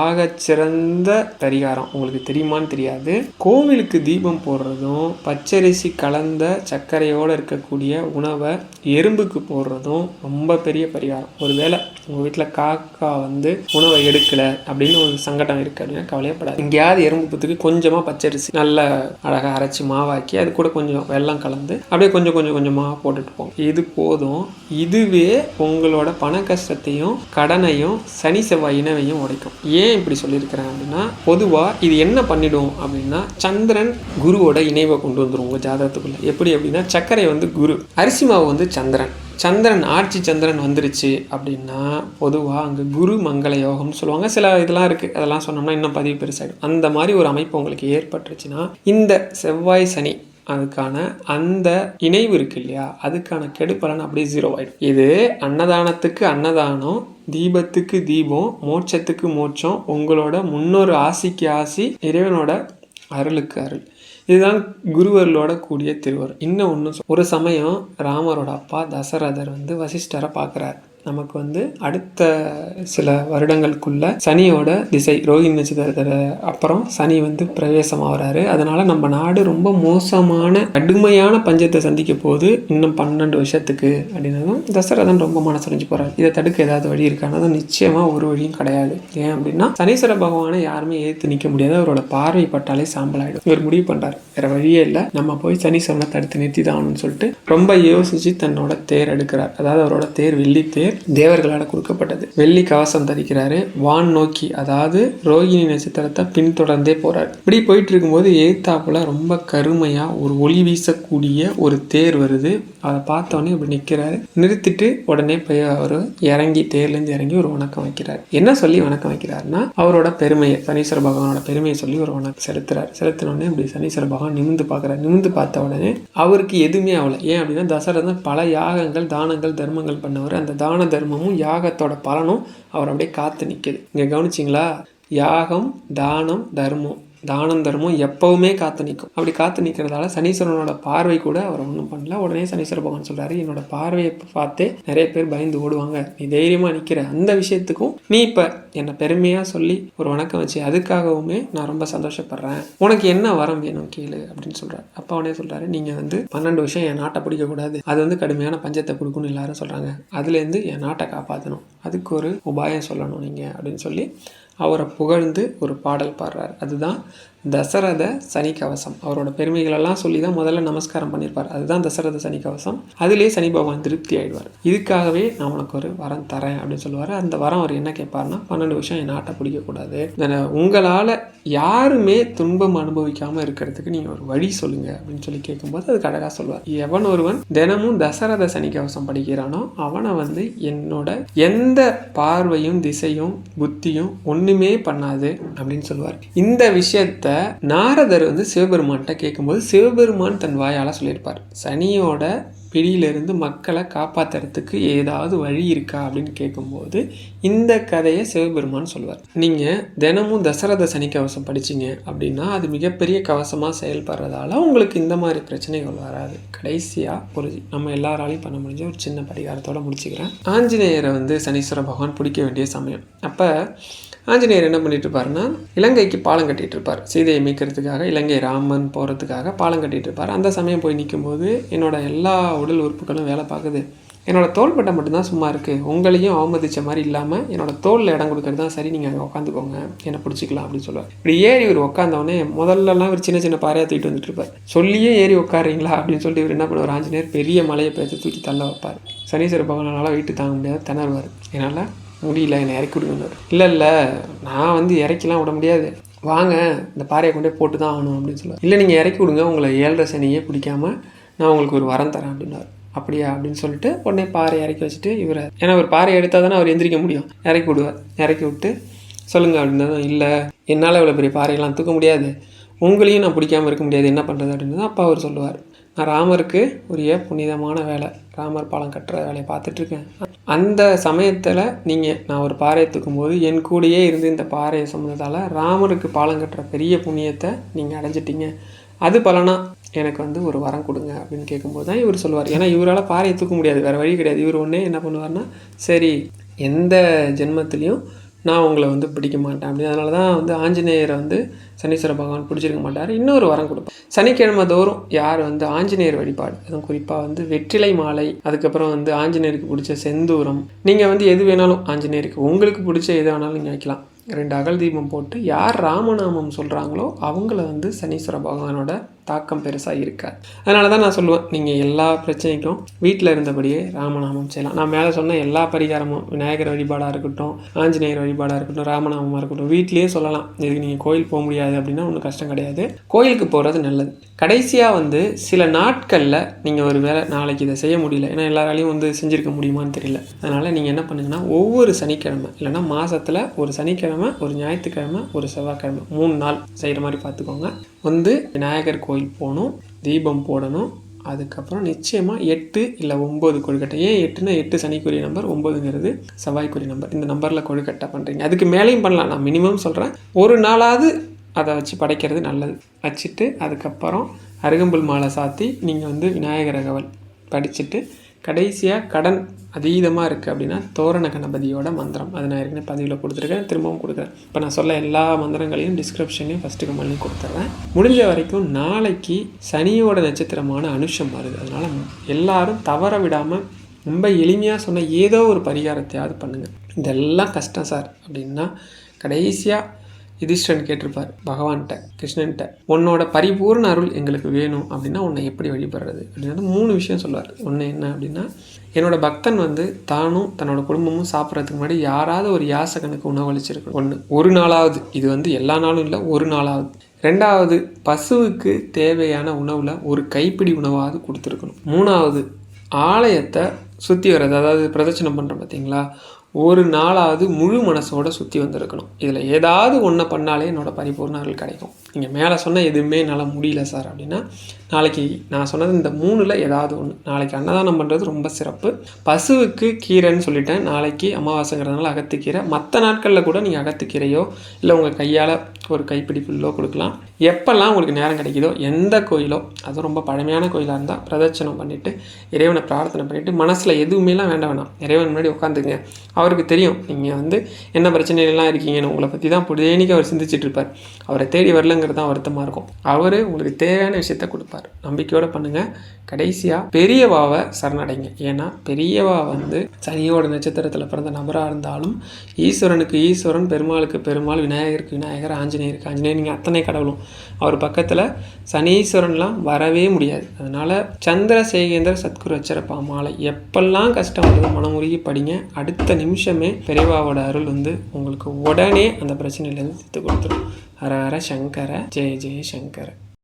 ஆகச்சிறந்த பரிகாரம். உங்களுக்கு தெரியுமான்னு தெரியாது. கோவிலுக்கு தீபம் போடுறதும் பச்சரிசி கலந்த சர்க்கரையோடு இருக்கக்கூடிய உணவை எறும்புக்கு போடுறதும் ரொம்ப பெரிய பரிகாரம். ஒருவேளை உங்கள் வீட்டில் காக்கா வந்து உணவை எடுக்கலை அப்படின்னு ஒரு சங்கடம் இருக்குது அப்படின்னா கவலையப்படாது எங்கேயாவது எறும்பு புத்துக்கு கொஞ்சமாக பச்சரிசி நல்ல அழகாக அரைச்சி மாவாக்கி அது கூட கொஞ்சம் வெள்ளம் கலந்து அப்படியே கொஞ்சம் கொஞ்சம் கொஞ்சமாக போட்டுட்டு போங்க. இது போதும். இதுவே உங்களோட பண கஷ்டத்தையும் கடனையும் சனி செவ்வாய் இனவையும் உடைக்கும். ஏன் இப்படி சொல்லியிருக்கிறேன் அப்படின்னா பொதுவாக இது என்ன பண்ணிடும் அப்படின்னா சந்திரன் குருவோட இணைவை கொண்டு வந்துடும் உங்கள் ஜாதகத்துக்குள்ளே. எப்படி அப்படின்னா சர்க்கரை வந்து குரு அரிசி மாவு வந்து சந்திரன். சந்திரன் ஆட்சி சந்திரன் வந்துருச்சு அப்படின்னா பொதுவாக அங்கே குரு மங்கள யோகம்னு சொல்லுவாங்க. சில இதெல்லாம் இருக்குது அதெல்லாம் சொன்னோம்னா இன்னும் பதிவு பெருசாகிடும் அந்த மாதிரி ஒரு அமைப்பு உங்களுக்கு ஏற்பட்டுருச்சுன்னா இந்த செவ்வாய் சனி அதுக்கான அந்த இணைவு இருக்கு இல்லையா? அதுக்கான கெடுப்பலன் அப்படியே ஜீரோ ஆகிடும் இது அன்னதானத்துக்கு அன்னதானம் தீபத்துக்கு தீபம் மோட்சத்துக்கு மோட்சம் உங்களோட முன்னொரு ஆசிக்கு ஆசி இறைவனோட அருளுக்கு அருள். இதுதான் குருவர்களோட கூடிய திருவர் இன்னும் ஒன்று ஒரு சமயம் ராமரோட அப்பா தசரதர் வந்து வசிஷ்டரை பார்க்குறாரு. நமக்கு வந்து அடுத்த சில வருடங்களுக்குள்ள சனியோட திசை ரோஹிணி நட்சத்திரத்தில் அப்புறம் சனி வந்து பிரவேசம் ஆகிறாரு அதனால நம்ம நாடு ரொம்ப மோசமான கடுமையான பஞ்சத்தை சந்திக்க போகுது இன்னும் பன்னெண்டு வருஷத்துக்கு அப்படின்னதும் தசரதன் ரொம்ப மனசடைஞ்சு போறாரு. இதை தடுக்க ஏதாவது வழி இருக்கானது நிச்சயமா ஒரு வழியும் கிடையாது. ஏன் அப்படின்னா சனீஸ்வர பகவானை யாருமே ஏற்று நிற்க முடியாது. அவரோட பார்வை பட்டாலே சாம்பலாயிடும். இவர் முடிவு பண்றாரு. வேற வழியே இல்லை. நம்ம போய் சனீஸ்வரனை தடுத்து நிறுத்தி தான் சொல்லிட்டு ரொம்ப யோசிச்சு தன்னோட தேர் எடுக்கிறார். அதாவது அவரோட தேர் வெள்ளி தேர் தேவர்களால் கொடுக்கப்பட்டது. வெள்ளி கவசம் தரிக்கிறாரு. வான் நோக்கி அதாவது ரோகிணி நட்சத்திரத்தை பின்தொடர்ந்தே போறாரு. இப்படி போயிட்டு இருக்கும்போது எய்த்தாப்புல ரொம்ப கருமையா ஒரு ஒளி வீசக்கூடிய ஒரு தேர் வருது. அதை பார்த்தோன்னே இப்படி நிற்கிறாரு நிறுத்திட்டு உடனே போய் அவர் இறங்கி தேர்லேருந்து இறங்கி ஒரு வணக்கம் வைக்கிறார். என்ன சொல்லி வணக்கம் வைக்கிறாருன்னா அவரோட பெருமையை சனீஸ்வர பகவானோட பெருமையை சொல்லி ஒரு வணக்கம் செலுத்துறாரு. செலுத்தினோடனே இப்படி சனீஸ்வர பகவான் நிமிந்து பார்க்குறாரு. நிமிந்து பார்த்த உடனே அவருக்கு எதுவுமே ஆகலை. ஏன் அப்படின்னா தசரதன் பல யாகங்கள் தானங்கள் தர்மங்கள் பண்ணவர். அந்த தான தர்மமும் யாகத்தோட பலனும் அவர் அப்படியே காத்து நிற்குது இங்கே கவனிச்சிங்களா? யாகம் தானம் தர்மம். தானம் தர்மம் காத்து நிற்கும் அப்படி காத்து நிற்கிறதால சனீஸ்வரனோட பார்வை கூட அவர் ஒன்றும் பண்ணல. உடனே சனீஸ்வர பகவான் சொல்கிறாரு என்னோட பார்வையை பார்த்தே நிறைய பேர் பயந்து ஓடுவாங்க. நீ தைரியமாக நிற்கிற அந்த விஷயத்துக்கும் நீ இப்போ என்னை பெருமையாக சொல்லி ஒரு வணக்கம் வச்சு அதுக்காகவுமே நான் ரொம்ப சந்தோஷப்படுறேன். உனக்கு என்ன வரம் வேணும் கேளு அப்படின்னு சொல்கிறார் அப்பா உடனே சொல்கிறாரு நீங்கள் வந்து பன்னெண்டு வருஷம் என் நாட்டை பிடிக்கக்கூடாது அது வந்து கடுமையான பஞ்சத்தை கொடுக்குன்னு எல்லாரும் சொல்கிறாங்க அதுலேருந்து என் நாட்டை காப்பாற்றணும் அதுக்கு ஒரு உபாயம் சொல்லணும் நீங்கள் அப்படின்னு சொல்லி அவரை புகழ்ந்து ஒரு பாடல் பாடுறார். அதுதான் தசரத சனிக்கவசம். அவரோட பெருமைகளெல்லாம் சொல்லி தான் முதல்ல நமஸ்காரம் பண்ணியிருப்பார் அதுதான் தசரத சனி கவசம் அதிலே சனி பகவான் திருப்தி ஆயிடுவார். இதுக்காகவே நான் உனக்கு ஒரு வரம் தரேன் அப்படின்னு சொல்லுவார். அந்த வரம் அவர் என்ன கேட்பார்னா பன்னெண்டு வருஷம் என் நாட்டை பிடிக்கக்கூடாது. உங்களால் யாருமே துன்பம் அனுபவிக்காமல் இருக்கிறதுக்கு நீங்கள் ஒரு வழி சொல்லுங்க. அப்படின்னு சொல்லி கேட்கும்போது அது அழகாக சொல்லுவார். எவன் ஒருவன் தினமும் தசரத சனி கவசம் படிக்கிறானோ அவனை வந்து என்னோட எந்த பார்வையும் திசையும் புத்தியும் ஒன்றுமே பண்ணாது. அப்படின்னு சொல்லுவார். இந்த விஷயத்தை நாரதர் வந்து சிவபெருமான்கிட்ட கேட்கும்போது சிவபெருமான் தன் வாயால் சொல்லியிருப்பார் சனியோட பிடியிலிருந்து மக்களை காப்பாற்றுறதுக்கு ஏதாவது வழி இருக்கா? அப்படின்னு கேட்கும்போது இந்த கதையை சிவபெருமான் சொல்லுவார். நீங்கள் தினமும் தசரத சனி கவசம் படிச்சீங்க அப்படின்னா அது மிகப்பெரிய கவசமாக செயல்படுறதால உங்களுக்கு இந்த மாதிரி பிரச்சனைகள் வராது. கடைசியாக ஒரு நம்ம எல்லாராலையும் பண்ண முடிஞ்ச ஒரு சின்ன பரிகாரத்தோடு முடிச்சுக்கிறேன். ஆஞ்சநேயரை வந்து சனீஸ்வர பகவான் பிடிக்க வேண்டிய சமயம். அப்போ ஆஞ்சநேயர் என்ன பண்ணிட்டு இருப்பாருன்னா இலங்கைக்கு பாலம் கட்டிட்டு இருப்பார் சீதையை மீட்கிறதுக்காக இலங்கை ராமன் போகிறதுக்காக பாலம் கட்டிட்டு இருப்பார் அந்த சமயம் போய் நிற்கும்போது என்னோட எல்லா உடல் உறுப்புகளும் வேலை பார்க்குது. என்னோட தோள்பட்டை மட்டும்தான் சும்மா இருக்குது உங்களையும் அவமதிச்ச மாதிரி இல்லாமல் என்னோட தோலில் இடம் கொடுக்கறது தான் சரி. நீங்கள் அங்கே உட்காந்துக்கோங்க என்னை பிடிச்சிக்கலாம் அப்படின்னு சொல்லுவார். இப்படி ஏறி இவர் உட்காந்தவொடனே முதல்லலாம் ஒரு சின்ன சின்ன பாறையாக தூக்கிட்டு வந்துட்டு இருப்பார் சொல்லியே ஏறி உட்காருறீங்களா அப்படின்னு சொல்லி இவர் என்ன பண்ணுவார்? ஆஞ்சநேயர் பெரிய மலையை பேர்த்து தூக்கி தள்ள வைப்பார். சனீஸ்வர பகவானால் வீட்டு தாங்க முடியாது திணறுவார். என்னால் முடியல என்னை இறக்கி விடுங்கன்னாரு இல்லை இல்லை நான் வந்து இறக்கிலாம் விட முடியாது. வாங்க இந்த பாறையை கொண்டே போட்டு தான் ஆகணும் அப்படின்னு சொல்லுவார் இல்லை நீங்கள் இறக்கி விடுங்க உங்களை ஏழரை சனியே பிடிக்காம நான் உங்களுக்கு ஒரு வரம் தரேன் அப்படின்னாரு. அப்படியா? அப்படின்னு சொல்லிட்டு உடனே பாறை இறக்கி வச்சுட்டு இவரை ஏன்னா ஒரு பாறை எடுத்தால் தானே அவர் எந்திரிக்க முடியும். இறக்கி விடுவார். இறக்கி விட்டு சொல்லுங்கள் அப்படின்னா இல்லை என்னால் இவ்வளோ பெரிய பாறையெல்லாம் தூக்க முடியாது. உங்களையும் நான் பிடிக்காம இருக்க முடியாது. என்ன பண்ணுறது அப்படின்னு அப்பா அவர் சொல்லுவார். ராமருக்கு உரிய புனிதமான வேலை ராமர் பாலம் கட்டுற வேலையை பார்த்துட்ருக்கேன். அந்த சமயத்தில் நீங்கள் நான் ஒரு பாறையை தூக்கும்போது என் கூடயே இருந்து இந்த பாறையை சுமந்ததால் ராமருக்கு பாலம் கட்டுற பெரிய புண்ணியத்தை நீங்கள் அடைஞ்சிட்டீங்க. அது பலனா எனக்கு வந்து ஒரு வரம் கொடுங்க அப்படின்னு கேட்கும்போது தான் இவர் சொல்லுவார். ஏன்னா இவரால் பாறையை தூக்க முடியாது வேறு வழி கிடையாது. இவர் ஒன்றே என்ன பண்ணுவார்னா சரி எந்த ஜென்மத்துலேயும் நான் உங்களை வந்து பிடிக்க மாட்டேன் அப்படி அதனால தான் வந்து ஆஞ்சநேயரை வந்து சனீஸ்வர பகவான் பிடிச்சிருக்க மாட்டார். இன்னொரு வரம் கொடுப்பேன் சனிக்கிழமை தோறும் யார் வந்து ஆஞ்சநேயர் வழிபாடு? அதுவும் குறிப்பாக வந்து வெற்றிலை மாலை அதுக்கப்புறம் வந்து ஆஞ்சநேயருக்கு பிடிச்ச செந்தூரம். நீங்கள் வந்து எது வேணாலும் ஆஞ்சநேயருக்கு உங்களுக்கு பிடிச்ச எது வேணாலும் நீங்கள் வைக்கலாம். ரெண்டு அகல் தீபம் போட்டு யார் ராமநாமம் சொல்கிறாங்களோ அவங்கள வந்து சனீஸ்வர பகவானோட தாக்கம் பெருசாக இருக்காது அதனால தான் நான் சொல்லுவேன் நீங்கள் எல்லா பிரச்சனைக்கும் வீட்டில் இருந்தபடியே ராமநாமம் செய்யலாம். நான் மேலே சொன்ன எல்லா பரிகாரமும் விநாயகர் வழிபாடாக இருக்கட்டும் ஆஞ்சநேயர் வழிபாடாக இருக்கட்டும் ராமநாமமாக இருக்கட்டும் வீட்லேயே சொல்லலாம். இதுக்கு நீங்கள் கோயில் போக முடியாது அப்படின்னா ஒன்றும் கஷ்டம் கிடையாது. கோயிலுக்கு போகிறது நல்லது. கடைசியாக வந்து சில நாட்களில் நீங்கள் ஒரு வேலை நாளைக்கு இதை செய்ய முடியல. ஏன்னா எல்லாராலையும் வந்து செஞ்சுருக்க முடியுமான்னு தெரியல. அதனால் நீங்கள் என்ன பண்ணுங்கன்னா ஒவ்வொரு சனிக்கிழமை இல்லைன்னா மாதத்தில் ஒரு சனிக்கிழமை ஒரு ஞாயிற்றுக்கிழமை ஒரு செவ்வாய்க்கிழமை மூணு நாள் செய்கிற மாதிரி பார்த்துக்கோங்க. வந்து விநாயகர் கோயில் கோயில் போகணும் தீபம் போடணும். அதுக்கப்புறம் நிச்சயமாக எட்டு இல்லை ஒம்பது கொழுக்கட்டை. ஏன் எட்டுனா எட்டு சனிக்குரிய நம்பர் ஒம்பதுங்கிறது செவ்வாய்க்குரிய நம்பர். இந்த நம்பரில் கொழுக்கட்டை பண்ணுறீங்க அதுக்கு மேலேயும் பண்ணலாம். நான் மினிமம் சொல்கிறேன் ஒரு நாளாவது அதை வச்சு படைக்கிறது நல்லது. வச்சுட்டு அதுக்கப்புறம் அருகம்புல் மாலை சாத்தி நீங்கள் வந்து விநாயகர் அகவல் படிச்சுட்டு கடைசியாக கடன் அதீதமாக இருக்குது அப்படின்னா தோரண கணபதியோட மந்திரம். அதை நான் ஏற்கனவே பதிவில் கொடுத்துருக்கேன். திரும்பவும் கொடுக்குறேன். இப்போ நான் சொல்ல எல்லா மந்திரங்களையும் டிஸ்கிரிப்ஷன்லையும் ஃபஸ்ட்டு கமெண்ட்லையும் கொடுத்துட்றேன் முடிஞ்ச வரைக்கும் நாளைக்கு சனியோட நட்சத்திரமான அனுஷம் வருது. அதனால் எல்லாரும் தவற விடாமல் ரொம்ப எளிமையாக சொன்ன ஏதோ ஒரு பரிகாரத்தையாவது பண்ணுங்கள் இதெல்லாம் கஷ்டம் சார். அப்படின்னா கடைசியாக யுதிஷ்டன் கேட்டிருப்பார் பகவான்கிட்ட கிருஷ்ணன்கிட்ட உன்னோட பரிபூர்ண அருள் எங்களுக்கு வேணும். அப்படின்னா உன்னை எப்படி வழிபடுறது? அப்படின்னா மூணு விஷயம் சொல்லுவார். ஒன்று என்ன அப்படின்னா என்னோட பக்தன் வந்து தானும் தன்னோட குடும்பமும் சாப்பிட்றதுக்கு முன்னாடி யாராவது ஒரு யாசகனுக்கு உணவளிச்சிருக்கணும். ஒன்று ஒரு நாளாவது. இது வந்து எல்லா நாளும் இல்லை ஒரு நாளாவது. ரெண்டாவது பசுவுக்கு தேவையான உணவில் ஒரு கைப்பிடி உணவாவது கொடுத்துருக்கணும். மூணாவது ஆலயத்தை சுற்றி வர்றது அதாவது பிரதட்சணம் பண்ணுறோம் பார்த்தீங்களா ஒரு நாளாவது முழு மனசோட சுற்றி வந்திருக்கணும். இதில் ஏதாவது ஒன்றை பண்ணாலே என்னோடய பரிபூர்ண அருள் கிடைக்கும். நீங்கள் மேலே சொன்ன எதுவுமே என்னால் முடியல சார் அப்படின்னா நாளைக்கு நான் சொன்னது இந்த மூணில் ஏதாவது ஒன்று நாளைக்கு அன்னதானம் பண்ணுறது ரொம்ப சிறப்பு. பசுவுக்கு கீரைன்னு சொல்லிட்டேன். நாளைக்கு அமாவாசைங்கிறதுனால அகத்துக்கீரை. மற்ற நாட்களில் கூட நீங்கள் அகத்துக்கீரையோ இல்லை உங்கள் கையால் ஒரு கைப்பிடி புல்லோ கொடுக்கலாம். எப்போல்லாம் உங்களுக்கு நேரம் கிடைக்குதோ எந்த கோயிலோ அதுவும் ரொம்ப பழமையான கோயிலாக இருந்தால் பிரதட்சணம் பண்ணிவிட்டு இறைவனை பிரார்த்தனை பண்ணிவிட்டு மனசில் எதுவுமேலாம் வேண்டாம் வேணாம். இறைவன் முன்னாடி உட்காந்துங்க அவருக்கு தெரியும். நீங்கள் வந்து என்ன பிரச்சனையெல்லாம் இருக்கீங்கன்னு உங்களை பற்றி தான் புதேனிக்கு அவர் சிந்திச்சிட்ருப்பார் அவரை தேடி வரலங்க. இல்லைங்கிறது தான் வருத்தமாக இருக்கும். அவர் உங்களுக்கு தேவையான விஷயத்த கொடுப்பார். நம்பிக்கையோடு பண்ணுங்கள் கடைசியாக பெரியவாவை சரணடைங்க. ஏன்னா பெரியவா வந்து சனியோட நட்சத்திரத்தில் பிறந்த நபராக இருந்தாலும் ஈஸ்வரனுக்கு ஈஸ்வரன் பெருமாளுக்கு பெருமாள் விநாயகருக்கு விநாயகர் ஆஞ்சநேயருக்கு ஆஞ்சநேயர் நீங்கள் அத்தனை கடவுளும். அவர் பக்கத்தில் சனீஸ்வரன்லாம் வரவே முடியாது. அதனால் சந்திரசேகேந்திர சத்குரு வச்சிருப்பா மாலை. எப்பெல்லாம் கஷ்டம் வருது மனமுருகி படிங்க. அடுத்த நிமிஷமே பெரியவாவோட அருள் வந்து உங்களுக்கு உடனே அந்த பிரச்சனையிலேருந்து தீர்த்து கொடுத்துரும். ஹர ஹர சங்கர ஜெய ஜெய சங்கர.